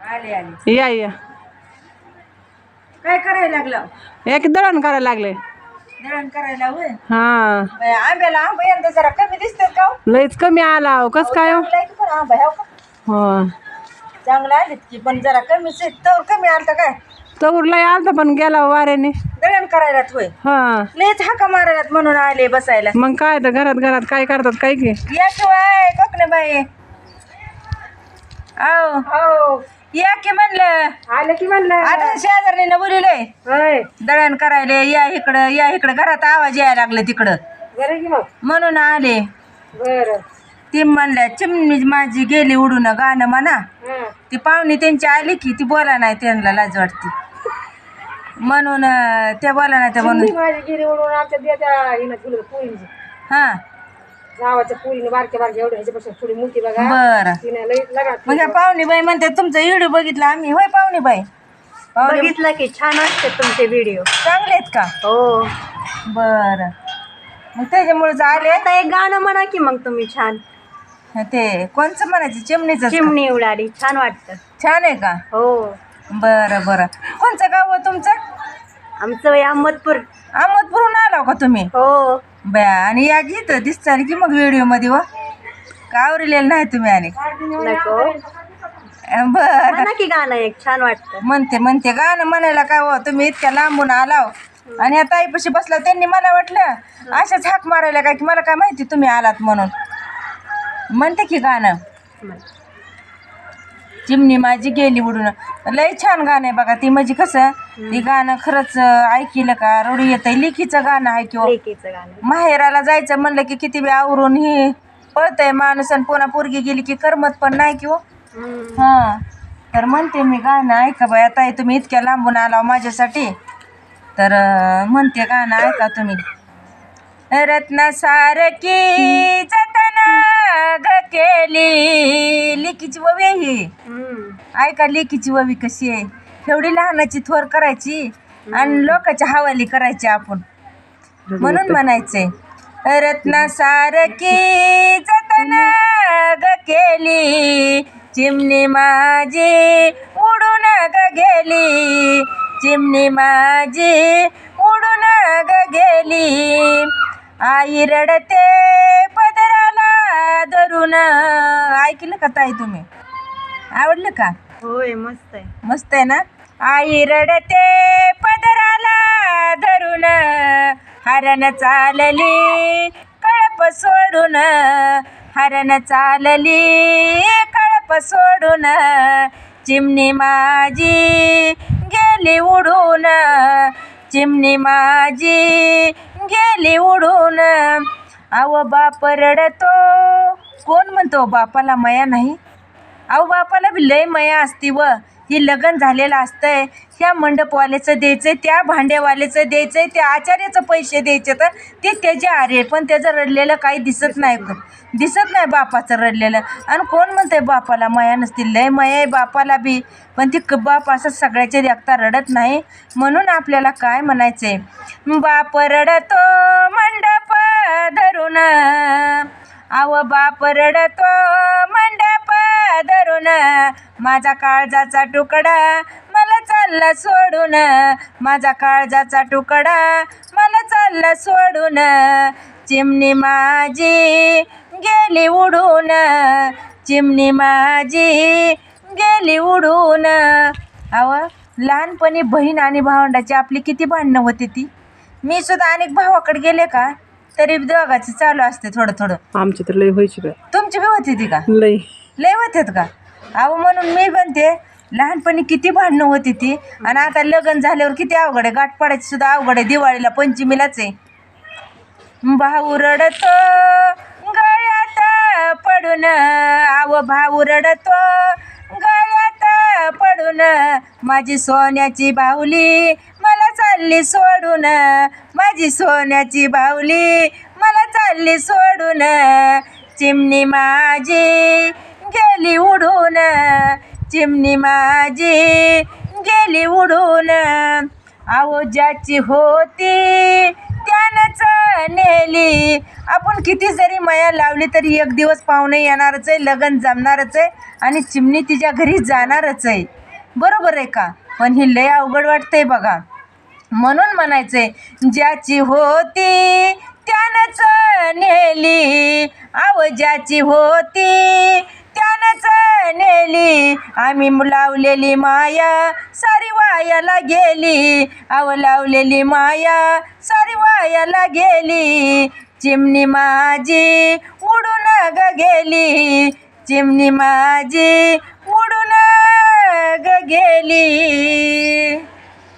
आले आले. या या. काय करायला लागलं? एक दळण करायला लागले. दळण करायला होय? हा. बाई, आंब्याला आंबा यंदा जरा कमी दिसतात का हो? लईच कमी आला हो. कस काय हो? चांगला आहे की पण आंबा ह्याव का? हो. चांगला आलेत की पण जरा कमीच आहेत तर कमी आलता काय? तवर लय आलता पण गेला हो वाऱ्याने. दळण करायला होय? हा. लयच हाका मारायलात म्हणून आले बसायला. मग काय तर घरात घरात काय करतात काय की? या शिवाय कोकणे बाई आओ या की म्हणलं? आले की म्हणलं. आता शेजारीने बोलिलंय होय. दळण करायला या इकडं या इकडं. घरात आवाज यायला लागले तिकडं. बरं की मग. म्हणून आले. बर. ती म्हणल्या चिमणी माझी गेली उडून गाणं म्हणा. ती पाहुणी त्यांची आली की ती बोला नाही त्यांना लाज वाटते. म्हणून अं, त्या बोला नाही त्या म्हणून. माझी गिरी उडून आमच्या देत्या हिनं तुला पुरींची. हा. गावाच्या पुरीने बारक्या बारक्या एवढ्या ह्याच्यापेक्षा थोडी मोठी बघा. बर. तिने लई लगात मग ह्या पाहुणी बाई म्हणते तुमचा व्हिडिओ बघितला आम्ही. होय पाहुणी बाई पाहुणे बघितलं की छान असते तुमचे व्हिडिओ. चांगले आहेत का? हो. बर. मग त्याच्यामुळे आले आता एक गाणं म्हणा की मग तुम्ही छान. ते कोणचं म्हणायचं? चिमणीचं चिमणी उडाली छान वाटतं. छान आहे का? हो. बरं बरं. कोणचं गाव आहे तुमचं? आमचं वय अहमदपूर. अहमदपूरहून आला का तुम्ही? हो. बया आणि या गीत दिसताल की मग व्हिडिओमध्ये व. का आवरलेलं नाही तुम्ही आणि? नको. बर. म्हणा की गाणं एक छान वाटतं. म्हणते म्हणते. गाणं म्हणायला काय हो? तुम्ही इतक्या लांबून आलाव. आणि या ताईपाशी बसला त्यांनी मला वाटलं अशाच हाक मारायला काय? की मला काय माहिती तुम्ही आलात म्हणून. म्हणते की गाणं. म्हण. चिमणी माझी गेली उडून. लय छान गाणं आहे बघा ती म्हणजे कसं ती गाणं खरंच ऐकिलं का रडू येतंय. लिखीचं गाणं आहे किंवा लेकीचं गाणं माहेराला जायचं म्हणलं की किती बी आवरून ही पळतंय माणूस आणि पुन्हा पोरगी गेली की करमत पण नाही किंवा. हम्म. हां. तर म्हणते मी गाणं ऐका बाई आता तुम्ही इतक्या लांबून आला माझ्यासाठी. तर अं, म्हणते गाणं ऐका तुम्ही. रत्न सारखी ग केली. लिकीची ववी आहे ही. ऐका लेकीची ववी कशी आहे? एवढी लहानाची थोर करायची आणि लोकांच्या हवाली करायची आपण. म्हणून म्हणायचंय रत्न सारखी जतन ग केली. चिमणी माझी उडून ग गेली. चिमणी माझी उडून ग गेली. आई रडते धरून ऐकलं का ताई तुम्ही? आवडलं का? होय मस्त आहे. मस्त आहे ना? आई रडते पदराला धरून हरण चालली कळप सोडून हरण चालली कळप सोडून चिमणी माझी गेली उडून चिमणी माझी गेली उडून आव बाप रडतो. कोण म्हणतो बापाला मया नाही? अहो बापाला बी लय मया असती व. ही लग्न झालेलं असतंय. ह्या मंडपवाल्याचं द्यायचंय त्या भांडेवाल्याचं द्यायचंय त्या आचार्याचं पैसे द्यायचे तर ते त्याचे आरे. पण त्याचं रडलेलं काही दिसत नाही. दिसत नाही बापाचं रडलेलं. आणि कोण म्हणतंय बापाला मया नसती? लय मया आहे बापाला बी. पण ती क- बाप असं सगळ्याचे देखता रडत नाही. म्हणून आपल्याला काय म्हणायचंय? बाप रडतो मंडप धरून. आव बाप रडतो मंडप धरून माझा काळजाचा तुकडा मला चालला सोडून. माझा काळजाचा तुकडा मला चालला सोडून. चिमणी माझी गेली उडून. चिमणी माझी गेली उडून. अव लहानपणी बहीण आणि भावंडाची आपली किती भांडणं होती ती? मी सुद्धा अनेक भावाकडे गेले का? तरी दोघाचं चालू असते थोडं थोडं. आमची तर लय व्हायची काय तुमची बी होती ती का? लय. लय होतात का? अहो म्हणून मी म्हणते लहानपणी किती भांडणं होती ती. आणि आता लग्न झाल्यावर किती अवघड आहे. गाठ पडायची सुद्धा अवघड आहे. दिवाळीला पंचमीलाच आहे. भाऊ रडतो गळ्यात पडून. आव भाऊ रडतो गळ्यात पडून. माझी सोन्याची बाहुली चालली सोडून माझी सोन्याची बावली. मला चालली सोडून चिमणी माझी गेली उडून. चिमणी माझी गेली उडून. आहो ज्याची होती त्यानंच नेली. आपण किती जरी माया लावली तरी एक दिवस पाहुणे येणारच आहे लगन जमणारच आहे आणि चिमणी तिच्या घरी जाणारच आहे. बरोबर आहे का? पण ही लय अवघड वाटतंय बघा. म्हणून म्हणायचंय ज्याची होती त्यानंच नेली. आव ज्याची होती त्यानंच नेली. आम्ही लावलेली माया सारी वायाला गेली. आव लावलेली माया सारी वायाला गेली. चिमणी माझी उडून ग गेली. चिमणी माझी उडून ग गेली.